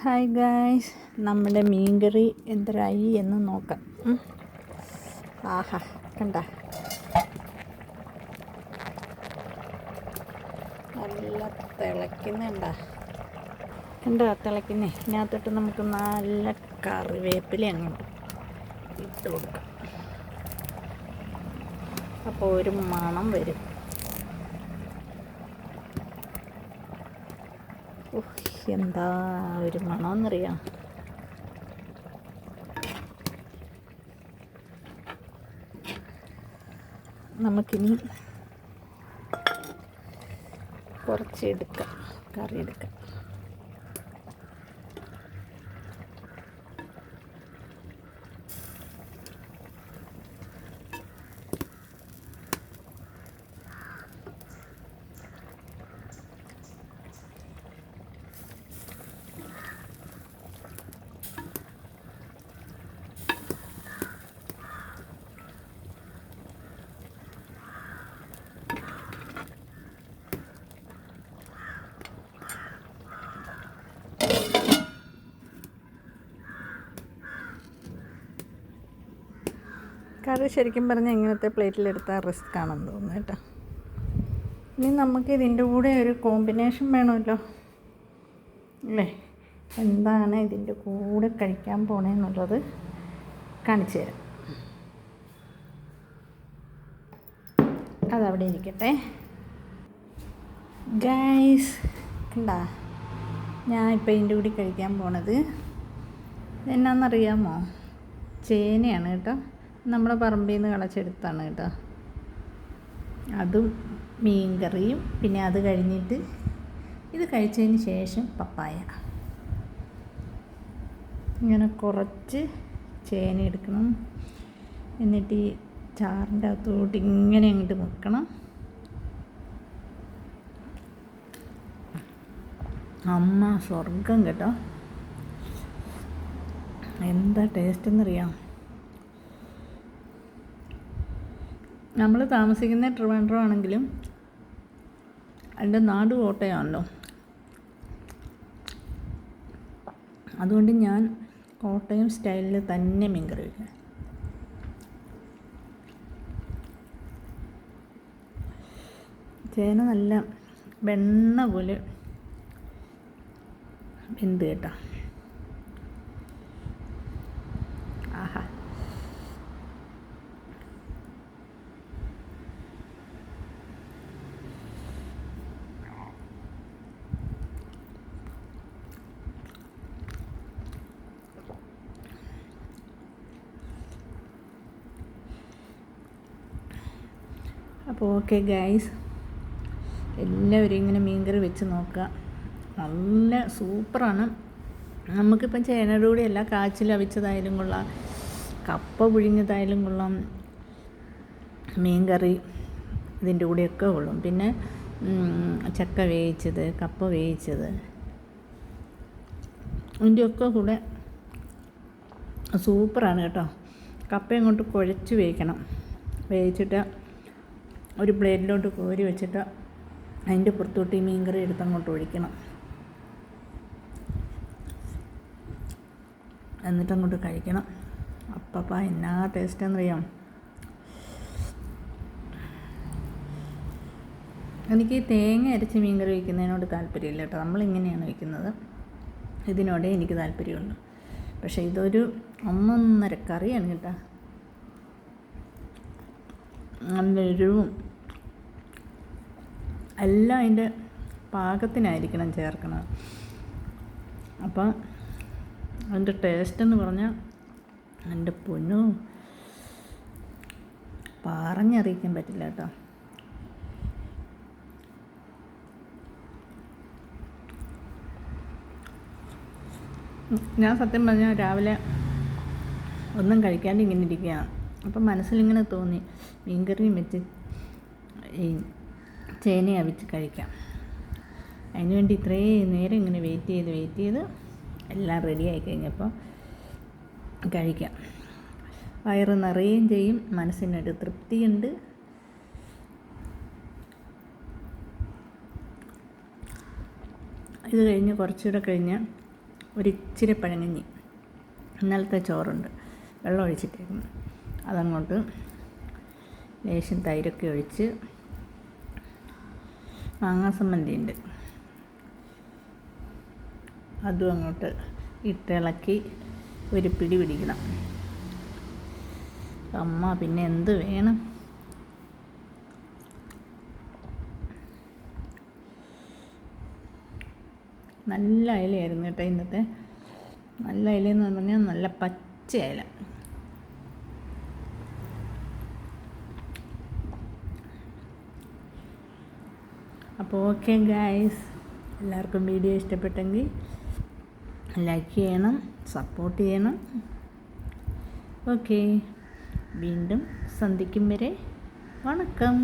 Hi guys നമ്മുടെ മീൻകറി എന്തരായി എന്ന് നോക്കാം. ആഹാ കണ്ട. നല്ല തിളയ്ക്കുന്നുണ്ട കണ്ട തിളയ്ക്കുന്നേ ഇതിനകത്തോട്ട് നമുക്ക് നല്ല കറിവേപ്പില അങ്ങോട്ട് ഇട്ട് കൊടുക്കാം. അപ്പോൾ ഒരു മണം വരും. എന്താ ഒരു മണമെന്നറിയാം നമുക്കിനി കുറച്ച് എടുക്കാം കറി എടുക്കാം കറി ശരിക്കും പറഞ്ഞാൽ ഇങ്ങനത്തെ പ്ലേറ്റിലെടുത്താൽ റിസ്ക് ആണെന്ന് തോന്നുന്നു കേട്ടോ. ഇനി നമുക്ക് ഇതിന്റെ കൂടെ ഒരു കോമ്പിനേഷൻ വേണമല്ലോ. അല്ലേ? എന്താണ് ഇതിന്റെ കൂടെ കഴിക്കാൻ പോണേന്നുള്ളത് കാണിച്ചു തരാം. അതവിടെ ഇരിക്കട്ടെ. ഗൈസ് കണ്ടാ? ഞാൻ ഇപ്പോൾ ഇതിന്റെ കൂടി കഴിക്കാൻ പോണത് എന്നാന്നറിയാമോ ചേനയാണ് കേട്ടോ. നമ്മുടെ പറമ്പിൽ നിന്ന് കളച്ചെടുത്താണ് കേട്ടോ. അതും മീൻ കറിയും. പിന്നെ അത് കഴിഞ്ഞിട്ട് ഇത് കഴിച്ചതിന് ശേഷം പപ്പായ. ഇങ്ങനെ കുറച്ച് ചേന എടുക്കണം. എന്നിട്ട് ഈ ചാറിന്റെ അകത്തോട്ട് ഇങ്ങനെ അങ്ങോട്ട് വെക്കണം. അമ്മ സ്വർഗം കേട്ടോ. എന്താ ടേസ്റ്റ് എന്നറിയാം. നമ്മൾ താമസിക്കുന്ന ട്രിവാൻഡ്രം ആണെങ്കിലും എന്റെ നാട് കോട്ടയമാണല്ലോ അതുകൊണ്ട് ഞാൻ കോട്ടയം സ്റ്റൈലിൽ തന്നെ മീൻ കറി ചേന നല്ല വെണ്ണ പോലെ വെന്ത് കേട്ടോ ആഹാ അപ്പോൾ ഓക്കെ ഗൈസ്. എല്ലാവരും ഇങ്ങനെ മീൻകറി വെച്ച് നോക്കുക. നല്ല സൂപ്പറാണ്. നമുക്കിപ്പം ചേനയുടെ എല്ലാ കാച്ചിൽ അവിച്ചതായാലും കൊള്ളാം. കപ്പ പുഴുങ്ങിയതായാലും കൊള്ളാം. മീൻകറി ഇതിന്റെ കൂടെയൊക്കെ കൊള്ളും പിന്നെ ചക്ക വേവിച്ചത് കപ്പ വേവിച്ചത്. ഇതിന്റെയൊക്കെ കൂടെ സൂപ്പറാണ് കേട്ടോ. കപ്പ അങ്ങോട്ട് കുഴച്ച് വേവിക്കണം. വേവിച്ചിട്ട് ഒരു പ്ലേറ്റിലോട്ട് കോരി വെച്ചിട്ട് അതിന്റെ പുറത്തോട്ട് ഈ മീൻകറി എടുത്ത് അങ്ങോട്ട് ഒഴിക്കണം. എന്നിട്ടങ്ങോട്ട് കഴിക്കണം. അപ്പപ്പ എന്നാ ടേസ്റ്റ് എന്നറിയാം. എനിക്ക് ഈ തേങ്ങ അരച്ച് മീൻകറി വയ്ക്കുന്നതിനോട് താല്പര്യമില്ല കേട്ടോ. നമ്മളിങ്ങനെയാണ് വയ്ക്കുന്നത്. ഇതിനോടെ എനിക്ക് താല്പര്യമുള്ളൂ. പക്ഷേ ഇതൊരു ഒന്നൊന്നര കറിയാണ് കേട്ടോ. നല്ല എരിവും എല്ലാം അതിന്റെ പാകത്തിനായിരിക്കണം ചേർക്കണം അപ്പം അതിന്റെ ടേസ്റ്റ് എന്ന് പറഞ്ഞാൽ എന്റെ പൊന്നു പറഞ്ഞറിയിക്കാൻ പറ്റില്ല കേട്ടോ. ഞാൻ സത്യം പറഞ്ഞാൽ രാവിലെ ഒന്നും കഴിക്കാണ്ട് ഇങ്ങനെ ഇരിക്കുകയാണ്. അപ്പം മനസ്സിലിങ്ങനെ തോന്നി. മീൻകറിയും വെച്ച് ഈ ചേന അവിച്ച് കഴിക്കാം. അതിന് വേണ്ടി ഇത്രയും നേരം ഇങ്ങനെ വെയിറ്റ് ചെയ്ത് വെയിറ്റ് ചെയ്ത് എല്ലാം റെഡിയായി കഴിഞ്ഞപ്പോൾ കഴിക്കാം. വയറ് നിറയുകയും ചെയ്യും. മനസ്സിനൊരു തൃപ്തിയുണ്ട്. ഇത് കഴിഞ്ഞ് കുറച്ചുകൂടെ കഴിഞ്ഞ് ഒരിച്ചിരി പഴങ്ങഞ്ഞി ഇന്നലത്തെ ചോറുണ്ട്. വെള്ളം ഒഴിച്ചിട്ടേക്കും അതങ്ങോട്ട് ലേശം തൈരൊക്കെ ഒഴിച്ച് മാങ്ങാ സമ്മന്തി ഉണ്ട് അതും അങ്ങോട്ട് ഇട്ടിളക്കി ഒരു പിടി പിടിക്കണം. അമ്മ പിന്നെ എന്ത് വേണം? നല്ല ഇലയായിരുന്നു കേട്ടോ ഇന്നത്തെ. നല്ല ഇലയെന്ന് പറഞ്ഞാൽ നല്ല പച്ച ഇല. അപ്പോൾ ഓക്കെ ഗായ്സ്. എല്ലാവർക്കും വീഡിയോ ഇഷ്ടപ്പെട്ടെങ്കിൽ ലൈക്ക് ചെയ്യണം സപ്പോർട്ട് ചെയ്യണം. ഓക്കെ. വീണ്ടും സന്ധിക്കും വരെ. വണക്കം.